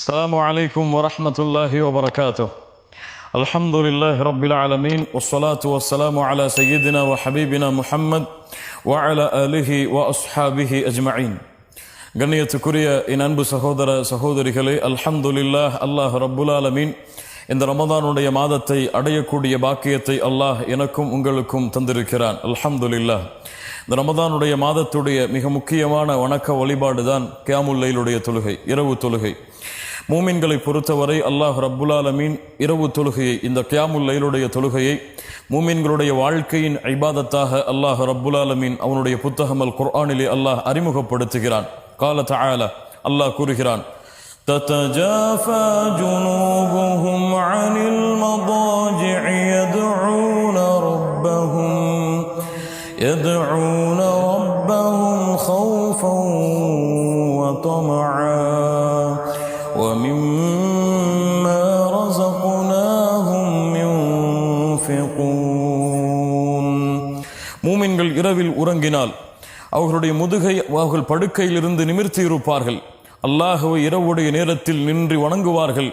السلام عليكم ورحمة الله وبركاته الحمد لله رب العالمين والصلاة والسلام على سيدنا وحبيبنا محمد وعلى آله وأصحابه أجمعين கண்ணியத்துக்குரிய என் அன்பு சகோதர சகோதரிகளே அல்ஹம்துலில்லாஹ் அல்லாஹ் ரப்புல் ஆலமீன் இந்த ரமதானுடைய மாதத்தை அடையக்கூடிய பாக்கியத்தை அல்லாஹ் எனக்கும் உங்களுக்கும் தந்திருக்கிறான் அல்ஹம்துலில்லாஹ் இந்த ரமதானுடைய மாதத்துடைய மிக முக்கியமான வணக்க வழிபாடு தான் கியாமுல்லைலுடைய தொழுகை இரவு தொழுகை மூமின்களை பொறுத்தவரை அல்லாஹ் ரப்புல் ஆலமீன் இரவு தொழுகையை இந்த கியாமுல்லைலுடைய தொழுகையை மூமின்களுடைய வாழ்க்கையின் ஐபாதத்தாக அல்லாஹ் ரப்புல் ஆலமீன் அவனுடைய புத்தகம் அல் குர்ஆனிலே அல்லாஹ் அறிமுகப்படுத்துகிறான் قال تعالى அல்லாஹ் கூறுகிறான் تتجافى جنوبهم عن المضاجع மூமின்கள் இரவில் உறங்கினால் அவர்களுடைய முதுகை அவர்கள் படுக்கையிலிருந்து நிமிர்த்தி இருப்பார்கள் அல்லாஹுவை இரவுடைய நேரத்தில் நின்று வணங்குவார்கள்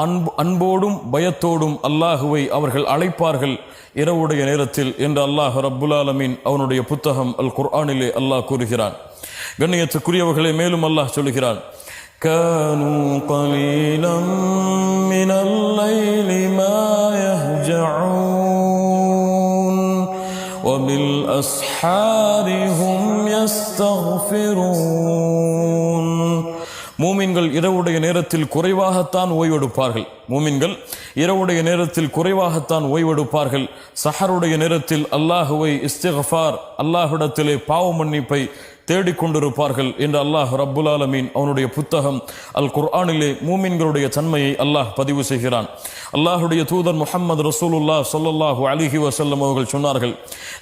அன்பு அன்போடும் பயத்தோடும் அல்லாஹுவை அவர்கள் அழைப்பார்கள் இரவுடைய நேரத்தில் என்று அல்லாஹ் ரப்புல் ஆலமீன் அவனுடைய புத்தகம் அல் குர்ஆனிலே அல்லாஹ் கூறுகிறான் கண்ணியத்துக்குரியவர்களை மேலும் அல்லாஹ் சொல்கிறான் كانوا قليلا من الليل ما يهجعون அஸ்ஹாரிஹும் யஸ்தஃபிரூன் மூமின்கள் இரவுடைய நேரத்தில் குறைவாகத்தான் ஓய்வெடுப்பார்கள். மூமின்கள் இரவுடைய நேரத்தில் குறைவாகத்தான் ஓய்வெடுப்பார்கள். சஹருடைய நேரத்தில் அல்லாஹுவை இஸ்திகஃபார் அல்லாஹுடத்திலே பாவ மன்னிப்பை தேடிக்கொண்டிருப்பார்கள் என்று அல்லாஹ் ரப்புல் ஆலமீன் அவனுடைய புத்தகம் அல் குர்ஆனிலே மூமின்களுடைய தன்மையை அல்லாஹ் பதிவு செய்கிறான். அல்லாஹுடைய தூதர் முஹம்மது ரசூலுல்லா சொல்லல்லாஹு அலிஹி வசல்லம் அவர்கள் சொன்னார்கள்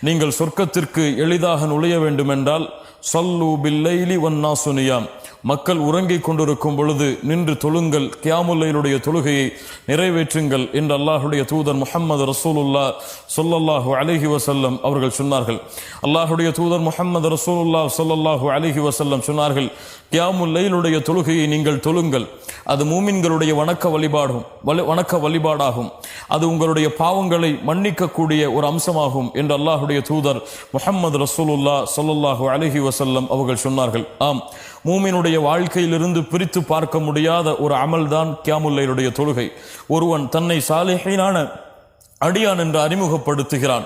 நீங்கள் சொர்க்கத்திற்கு எளிதாக நுழைய வேண்டுமென்றால் சல்லு பில்லைலி ஒன்னா சுனியாம் மக்கள் உறங்கிக் கொண்டிருக்கும் பொழுது நின்று தொழுங்கள் கியாமுல்லையினுடைய தொழுகையை நிறைவேற்றுங்கள் என்று அல்லாஹுடைய தூதர் முஹம்மது ரசூலுல்லா சொல்லல்லாஹு அலிஹி வசல்லம் அவர்கள் சொன்னார்கள். அல்லாஹுடைய தூதர் முஹம்மது ரசூலுல்லா சொல்லல்லாஹு அலிஹி வசல்லம் சொன்னார்கள் கியாமுல்லையினுடைய தொழுகையை நீங்கள் தொழுங்கள். அது மூமின்களுடைய வணக்க வழிபாடும் வணக்க வழிபாடாகும். அது உங்களுடைய பாவங்களை மன்னிக்கக்கூடிய ஒரு அம்சமாகும் என்று அல்லாஹுடைய தூதர் முஹம்மது ரசூலுல்லா சொல்லல்லாஹு அலிஹி வசல்லம் அவர்கள் சொன்னார்கள் ஆம் மூமினுடைய வாழ்க்கையிலிருந்து பிரித்து பார்க்க முடியாத ஒரு அமல்தான் கியாமுல்லையுடைய தொழுகை. ஒருவன் தன்னை சாலிஹீனான அடியான் என்று அறிமுகப்படுத்துகிறான்.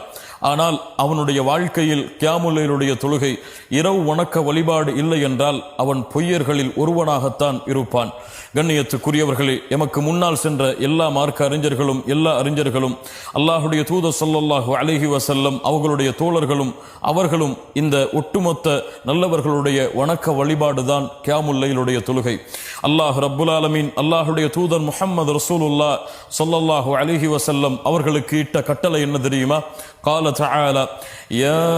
ஆனால் அவனுடைய வாழ்க்கையில் கியாமுல்லையுடைய தொழுகை இரவு வணக்க வழிபாடு இல்லை என்றால் அவன் பொய்யர்களில் ஒருவனாகத்தான் இருப்பான். கண்ணியத்துக்குரியவர்களே எமக்கு முன்னால் சென்ற எல்லா மார்க்க அறிஞர்களும் எல்லா அறிஞர்களும் அல்லாஹுடைய தூத சொல்லல்லாஹு அலைஹி வசல்லம் அவர்களுடைய தோழர்களும் அவர்களும் இந்த ஒட்டுமொத்த நல்லவர்களுடைய வணக்க வழிபாடுதான் கியாமுல்லையிலுடைய தொழுகை. அல்லாஹ் ரப்புல் ஆலமீன் அல்லாஹுடைய தூதர் முஹம்மது ரசூலுல்லா சொல்லல்லாஹு அலைஹி வசல்லம் அவர்களுக்கு இட்ட கட்டளை என்ன தெரியுமா قال تعالى يا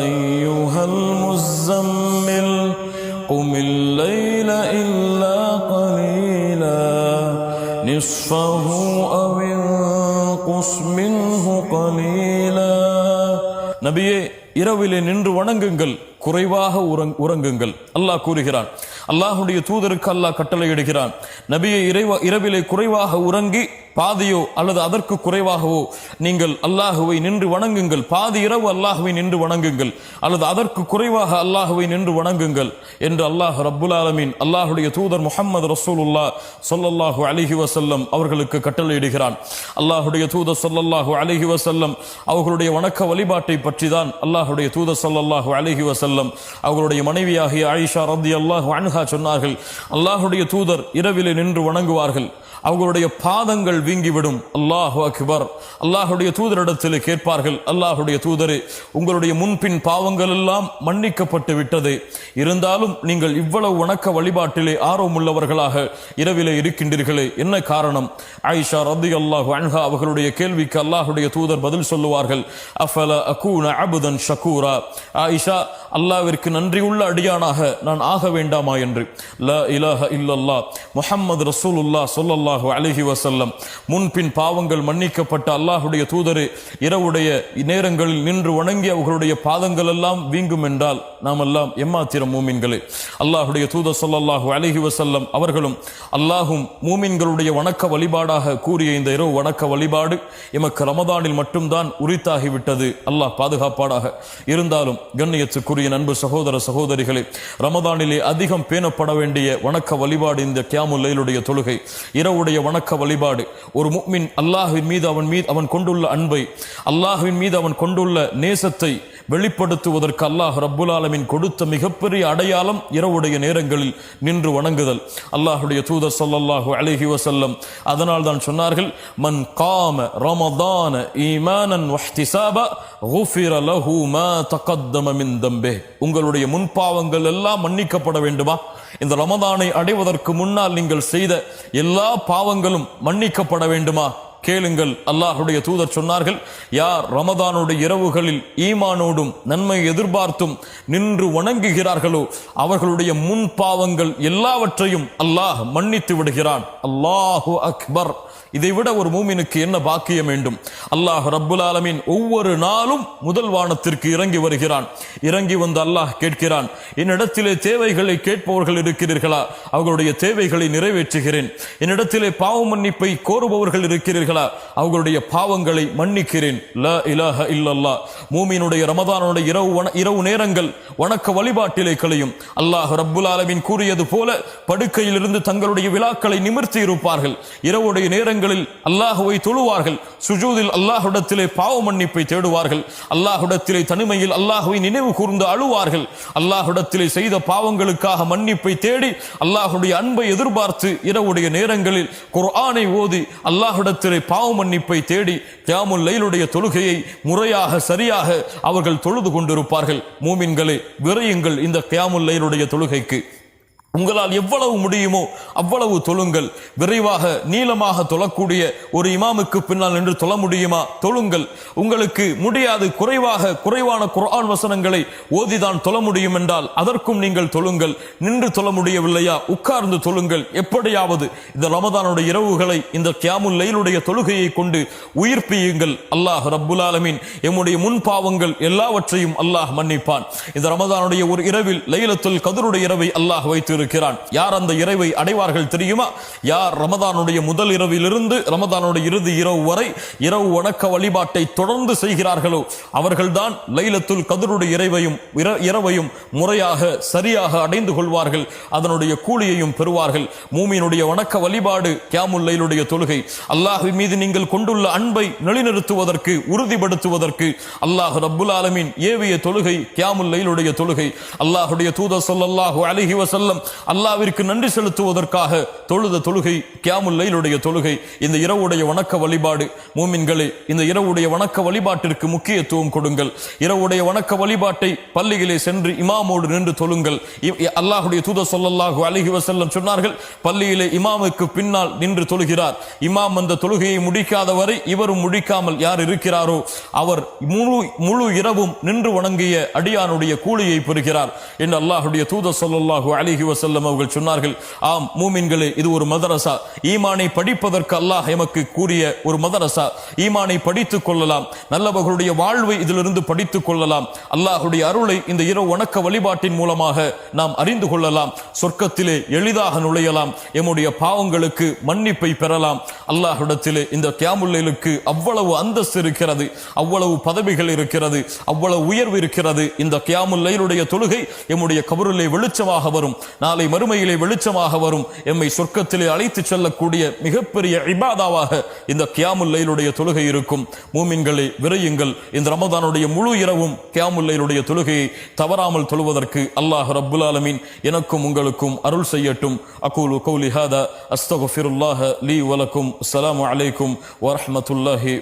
أيها المزمل قم الليل إلا قليلا نصفه أو انقص منه قليلا நபியே இரவிலே நின்று வணங்குங்கள் குறைவாக உறங்- உறங்குங்கள். அல்லாஹ் கூறுகிறான் அல்லாஹுடைய தூதருக்கு அல்லாஹ் கட்டளையிடுகிறான். நபியை இறைவ இரவிலே குறைவாக உறங்கி பாதியோ அல்லது அதற்கு குறைவாகவோ நீங்கள் அல்லாஹுவை நின்று வணங்குங்கள். பாதி இரவு அல்லாஹுவை நின்று வணங்குங்கள். அல்லது அதற்கு குறைவாக அல்லாஹுவை நின்று வணங்குங்கள். என்று அல்லாஹ் ரப்புல் ஆலமீன் அல்லாஹுடைய தூதர் முகமது ரசூலுல்லா சொல்லல்லாஹு அலிஹி வசல்லம் அவர்களுக்கு கட்டளையிடுகிறான். அல்லாஹுடைய தூதர் சொல்லல்லாஹு அலிஹி வசல்லம் அவர்களுடைய வணக்க வழிபாட்டை பற்றி தான் அல்லாஹுடைய தூதர் சொல்லல்லாஹு அலிஹி வசல்லம் அவர்களுடைய மனைவியாகிய ஆயிஷா ரத்தி அல்லாஹ் அன்ஹா சொன்னார்கள் அல்லாஹுடைய தூதர் இரவிலே நின்று வணங்குவார்கள். அவர்களுடைய பாதங்கள் வீங்கிவிடும். அல்லாஹு அக்பர். அல்லாஹுடைய தூதரிடத்தில் கேட்பார்கள் அல்லாஹுடைய தூதரே உங்களுடைய முன்பின் பாவங்கள் எல்லாம் மன்னிக்கப்பட்டு விட்டது. இருந்தாலும் நீங்கள் இவ்வளவு வணக்க வழிபாட்டிலே ஆர்வமுள்ளவர்களாக இரவிலே இருக்கின்றீர்களே என்ன காரணம்? ஆயிஷா ரத்தி அல்லாஹு அன்ஹா அவர்களுடைய கேள்விக்கு அல்லாஹுடைய தூதர் பதில் சொல்லுவார்கள் அஃபல அகூன அபுதன் ஷக்கூரா ஆயிஷா அல்லாவிற்கு நன்றியுள்ள அடியானாக நான் ஆக வேண்டாமா? என்று. ல இலஹ இல்லல்லா முஹம்மது ரசூலுல்லா சல்லல்லாஹு அலஹி வசல்லம் முன்பின் பாவங்கள் மன்னிக்கப்பட்ட அல்லாஹுடைய தூதரு இரவுடைய நேரங்களில் நின்று வணங்கி அவர்களுடைய பாதங்கள் எல்லாம் வீங்கும் என்றால் நாம் எல்லாம் எம்மாத்திரம் மூமின்களே. அல்லாஹுடைய தூதர் சொல்லல்லாஹு அலஹி வசல்லம் அவர்களும் அல்லாஹும் மூமின்களுடைய வணக்க வழிபாடாக கூறிய இந்த இரவு வணக்க வழிபாடு எமக்கு ரமதானில் மட்டும்தான் உரித்தாகிவிட்டது. அல்லாஹ் பாதுகாப்பாடாக இருந்தாலும் கண்ணியத்துக்குரிய நண்பு சகோதர சகோதரிகளே ரமதானிலே அதிகம் பேணப்பட வேண்டிய வணக்க வழிபாடு இந்த கியாமுல்லையிலுடைய தொழுகை. இரவு அல்லாஹுடைய வணக்க வழிபாடு. ஒரு முக்மின் அல்லாஹுவின் மீது அவன் மீது அவன் கொண்டுள்ள அன்பை அல்லாஹுவின் மீது அவன் கொண்டுள்ள நேசத்தை வெளிப்படுத்துவதற்கு அல்லாஹ் ரப்புல் ஆலமின் கொடுத்த மிகப்பெரிய அடையாளம் இரவுடைய நேரங்களில் நின்று வணங்குதல். அல்லாஹுடைய தூதர் சல்லாஹூ அலஹி வசல்லம் அதனால் தான் சொன்னார்கள் மன் காம ரமதான ஈமானன் வஹ்திசாபா ஹுஃபிர லஹு மா தகத்தம மின் தம்பே. உங்களுடைய முன்பாவங்கள் எல்லாம் மன்னிக்கப்பட வேண்டுமா? இந்த ரமதானை அடைவதற்கு முன்னால் நீங்கள் செய்த எல்லா பாவங்களும் மன்னிக்கப்பட வேண்டுமா? கேளுங்கள். அல்லாஹுடைய தூதர் சொன்னார்கள் யார் ரமதானுடைய இரவுகளில் ஈமானோடும் நன்மை எதிர்பார்த்தும் நின்று வணங்குகிறார்களோ அவர்களுடைய முன் பாவங்கள் எல்லாவற்றையும் அல்லாஹ் மன்னித்து விடுகிறான். அல்லாஹு அக்பர். இதை விட ஒரு மூமினுக்கு என்ன பாக்கியம் வேண்டும்? அல்லாஹ் ரப்புல் ஆலமீன் ஒவ்வொரு நாளும் முதல் வானத்திற்கு இறங்கி வருகிறான். இறங்கி வந்து அல்லாஹ் கேட்கிறான் என்னிடத்திலே தேவைகளை கேட்பவர்கள் இருக்கிறீர்களா? அவர்களுடைய தேவைகளை நிறைவேற்றுகிறேன். என்னிடத்திலே பாவ மன்னிப்பை கோருபவர்கள் இருக்கிறீர்களா? அவர்களுடைய பாவங்களை மன்னிக்கிறேன். ல இலாஹ இல்லல்லா மூமியினுடைய ரமதானுடைய இரவு இரவு நேரங்கள் வணக்க வழிபாட்டிலே களையும் அல்லாஹ் ரப்புல் ஆலமீன் கூறியது போல படுக்கையிலிருந்து தங்களுடைய விழாக்களை நிமிர்த்தி இருப்பார்கள். இரவுடைய நேரங்கள் நேரங்களில் அல்லாஹுவை தொழுவார்கள். சுஜூதில் அல்லாஹுடத்திலே பாவ மன்னிப்பை தேடுவார்கள். அல்லாஹுடத்திலே தனிமையில் அல்லாஹுவை நினைவு கூர்ந்து அழுவார்கள். அல்லாஹுடத்திலே செய்த பாவங்களுக்காக மன்னிப்பை தேடி அல்லாஹுடைய அன்பை எதிர்பார்த்து இரவுடைய நேரங்களில் குர்ஆனை ஓதி அல்லாஹுடத்திலே பாவ மன்னிப்பை தேடி கியாமுல் லைலுடைய தொழுகையை முறையாக சரியாக அவர்கள் தொழுது கொண்டிருப்பார்கள். மூமின்களை விரையுங்கள் இந்த கியாமுல் லைலுடைய தொழுகைக்கு. உங்களால் எவ்வளவு முடியுமோ அவ்வளவு தொழுங்கள். விரைவாக நீளமாக தொழக்கூடிய ஒரு இமாமுக்கு பின்னால் நின்று தொழ முடியுமா? தொழுங்கள். உங்களுக்கு முடியாது குறைவாக குறைவான குர்ஆன் வசனங்களை ஓதிதான் தொழ முடியும் என்றால் அதற்கும் நீங்கள் தொழுங்கள். நின்று தொழ முடியவில்லையா? உட்கார்ந்து தொழுங்கள். எப்படியாவது இந்த ரமதானுடைய இரவுகளை இந்த கியாமுல் லைலுடைய தொழுகையை கொண்டு உயிர்ப்பியுங்கள் அல்லாஹ் ரப்புல் ஆலமீன் எம்முடைய முன் பாவங்கள் எல்லாவற்றையும் அல்லாஹ் மன்னிப்பான். இந்த ரமதானுடைய ஒரு இரவில் லைலத்துல் கதருடைய இரவை அல்லாஹ் வைத்து இருக்கிறான் யார் அந்த இறைவை அடைவார்கள் தெரியுமா? யார் ரமதானுடைய முதல் இரவிலிருந்து ரமதானுடைய இறுதி இரவு வரை இரவு வணக்க வழிபாட்டை தொடர்ந்து செய்கிறார்களோ அவர்கள்தான் லைலத்துல் கதிருடைய இறைவையும் இரவையும் முறையாக சரியாக அடைந்து கொள்வார்கள். அதனுடைய கூலியையும் பெறுவார்கள். மூமியினுடைய வணக்க வழிபாடு கியாமுல் லைலுடைய தொழுகை. அல்லாஹு மீது நீங்கள் கொண்டுள்ள அன்பை நிலைநிறுத்துவதற்கு உறுதிப்படுத்துவதற்கு அல்லாஹ் ரப்புல் ஆலமின் ஏவிய தொழுகை கியாமுல் லைலுடைய தொழுகை. அல்லாஹுடைய தூதர் சொல்லல்லாஹு அலைஹி வசல்லம் அல்லாவிற்கு நன்றி செலுத்துவதற்காக தொழுத தொழுகை கியாமுல்லைலுடைய தொழுகை இந்த இரவுடைய வணக்க வழிபாடு. மூமின்களே இந்த இரவுடைய வணக்க வழிபாட்டிற்கு முக்கியத்துவம் கொடுங்கள். இரவுடைய வணக்க வழிபாட்டை பள்ளியிலே சென்று இமாமோடு நின்று தொழுங்கள். அல்லாஹுடைய தூத சொல்லல்லாஹு அழகி வசல்லம் சொன்னார்கள் பள்ளியிலே இமாமுக்கு பின்னால் நின்று தொழுகிறார். இமாம் அந்த தொழுகையை முடிக்காத வரை இவரும் முடிக்காமல் யார் இருக்கிறாரோ அவர் முழு முழு இரவும் நின்று வணங்கிய அடியானுடைய கூலியை பெறுகிறார் என்று அல்லாஹுடைய தூத ஸல்லல்லாஹு அலைஹி வசல்லம் அவர்கள் சொன்னார்கள் ஆம் மூமின்களே இது ஒரு மதரசா. ஈமானை படிப்பதற்கு அல்லாஹ் எமக்கு கூறிய ஒரு மதரசா. ஈமானை படித்துக் கொள்ளலாம். நல்லவர்களுடைய வாழ்வை இதிலிருந்து படித்துக் கொள்ளலாம். அல்லாஹுடைய அருளை இந்த இரவு வணக்க வழிபாட்டின் மூலமாக நாம் அறிந்து கொள்ளலாம். சொர்க்கத்திலே எளிதாக நுழையலாம். எம்முடைய பாவங்களுக்கு மன்னிப்பை பெறலாம். அல்லாஹிடத்திலே இந்த கியாமுல்லைலுக்கு அவ்வளவு அந்தஸ்து இருக்கிறது அவ்வளவு பதவிகள் இருக்கிறது அவ்வளவு உயர்வு இருக்கிறது. இந்த கியாமுல்லைலுடைய தொழுகை எம்முடைய கபருளை வெளிச்சமாக வரும். நாளை மறுமையிலே வெளிச்சமாக வரும். எம்மை சொர்க்கத்திலே அழைத்து செல்லக்கூடிய மிகப்பெரிய இபாதாவாக இந்த கியாமுல்லையிலுடைய தொழுகை இருக்கும். மூமின்களை விரையுங்கள். இந்த ரமதானுடைய முழு இரவும் கியாமுல்லையிலுடைய தொழுகையை தவறாமல் தொழுவதற்கு அல்லாஹ் ரப்புல் ஆலமீன் எனக்கும் உங்களுக்கும் அருள் செய்யட்டும். அகூலு கௌலி ஹாதா அஸ்தகுஃபிருல்லாஹ லீ வலக்கும். அஸ்ஸலாமு அலைக்கும் வரஹ்மத்துல்லாஹி